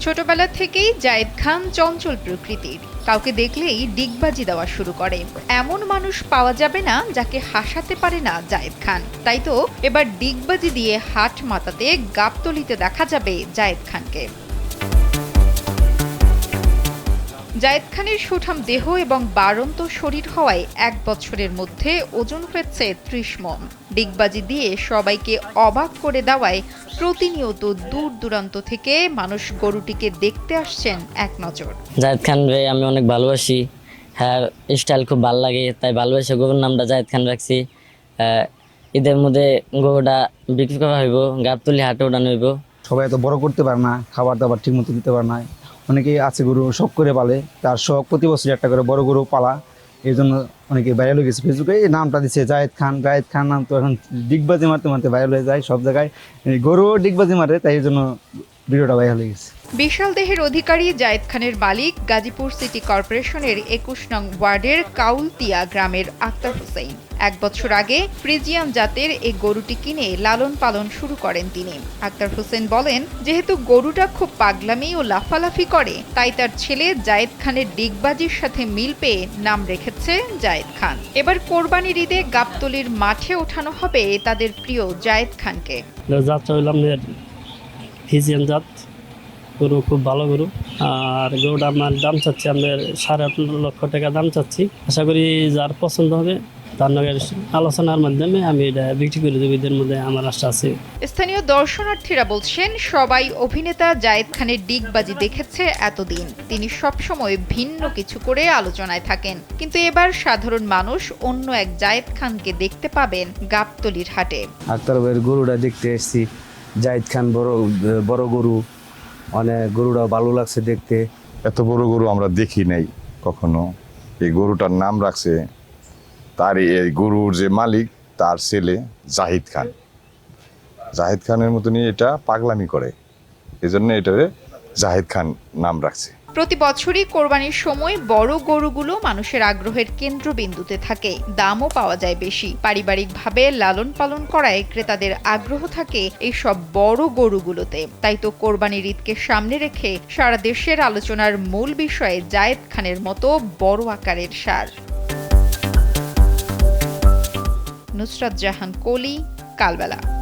ছোটবেলা থেকেই জায়েদ খান চঞ্চল প্রকৃতির। কাউকে দেখলেই ডিগবাজি দেওয়া শুরু করে। এমন মানুষ পাওয়া যাবে না যাকে হাসাতে পারে না জায়েদ খান। তাই তো এবার ডিগবাজি দিয়ে হাট মাতাতে গাবতলিতে দেখা যাবে জায়েদ খানকে। জায়েদ খানের সুঠাম দেহ এবং বাড়ন্ত শরীর হওয়ায় এক বছরের মধ্যে ওজন হয়েছে ত্রিশ মন। ডিগবাজি দিয়ে সবাইকে অবাক করে দেওয়ায় প্রতিনিয়ত দূর দূরান্ত থেকে মানুষ গরুটিকে দেখতে আসছেন এক নজর। জায়েদ খান রে আমি অনেক ভালোবাসি। হ্যাঁ স্টাইল খুব ভালো লাগে তাই ভালোবাসে গরুর নামটা জায়েদ খান রাখছি। আহ, ঈদের মধ্যে গরুটা বিক্রি করা হইব গাবতলি হাটে উঠানো হইব। সবাই এত বড় করতে পারে না খাবার দাবার ঠিক মতো দিতে পারে না। অনেকেই আছে গরু শখ করে পালে, তার শখ প্রতি বছর একটা করে বড় গরু পালা। এই জন্য অনেকে ভাইরাল হয়ে গেছে ফেসবুকে এই নামটা দিচ্ছে জায়েদ খান। জায়েদ খান নাম তো এখন ডিগবাজি মারতে মারতে ভাইরাল হয়ে যায় সব জায়গায়। গরু ডিগবাজি মারে, তাই জন্য ভিডিওটা ভাইরাল হয়ে গেছে। বিশাল দেহের অধিকারী জায়েদ খানের মালিক গাজীপুর সিটি কর্পোরেশনের একুশ নং ওয়ার্ডের কাউলতিয়া গ্রামের আক্তার হোসেন এক বছর আগে ফ্রিজিয়ান জাতের এই গরুটি কিনে লালন পালন শুরু করেন তিনি। আক্তার হোসেন বলেন, যেহেতু গরুটা খুব পাগলামি ও লাফালাফি করে, তাই তার ছেলে জায়েদ খানের ডিগবাজির সাথে মিল পেয়ে নাম রেখেছে জায়েদ খান। এবার কোরবানির ঈদে গাবতলির মাঠে ওঠানো হবে তাদের প্রিয় জায়েদ খানকে। জাত। গরু খুব ভালো গরু। আর গরুটা আমার দাম চাচ্ছি আপনার সাড়ে আট লক্ষ টাকা দাম চাচ্ছি। আশা করি যার পছন্দ হবে তার আলোচনার মাধ্যমে আমি এটা বিক্রি করে দেবো। এদের মধ্যে আমার আশা আছে। স্থানীয় দর্শনার্থীরা বলছেন সবাই অভিনেতা জায়েদ খানের ডিগবাজি দেখেছে এতদিন। তিনি সবসময় ভিন্ন কিছু করে আলোচনায় থাকেন। কিন্তু এবার সাধারণ মানুষ অন্য এক জায়েদ খানকে দেখতে পাবেন গাবতলির হাটে। আক্তার ভাইয়ের গরুটা দেখতে এসেছি। জাহিদ খান বড় বড় গরু। অনেক গরুটা ভালো লাগছে দেখতে। এত বড় গরু আমরা দেখি নাই কখনো। এই গরুটার নাম রাখছে তার এই গরুর যে মালিক, তার ছেলে জাহিদ খান। জাহিদ খানের মতনই এটা পাগলামি করে। এই জন্য এটারে জাহিদ খান নাম রাখছে। প্রতি বছরই কোরবানির সময় বড় গরুগুলো মানুষের আগ্রহের কেন্দ্রবিন্দুতে থাকে। দামও পাওয়া যায় বেশি। পারিবারিকভাবে লালন পালন করায় ক্রেতাদের আগ্রহ থাকে এই সব বড় গরুগুলোতে। তাই তো কোরবানির ঈদকে সামনে রেখে সারা দেশের আলোচনার মূল বিষয়ে জায়েদ খানের মতো বড় আকারের সার। নুসরাত জাহান, কলি, কালবেলা।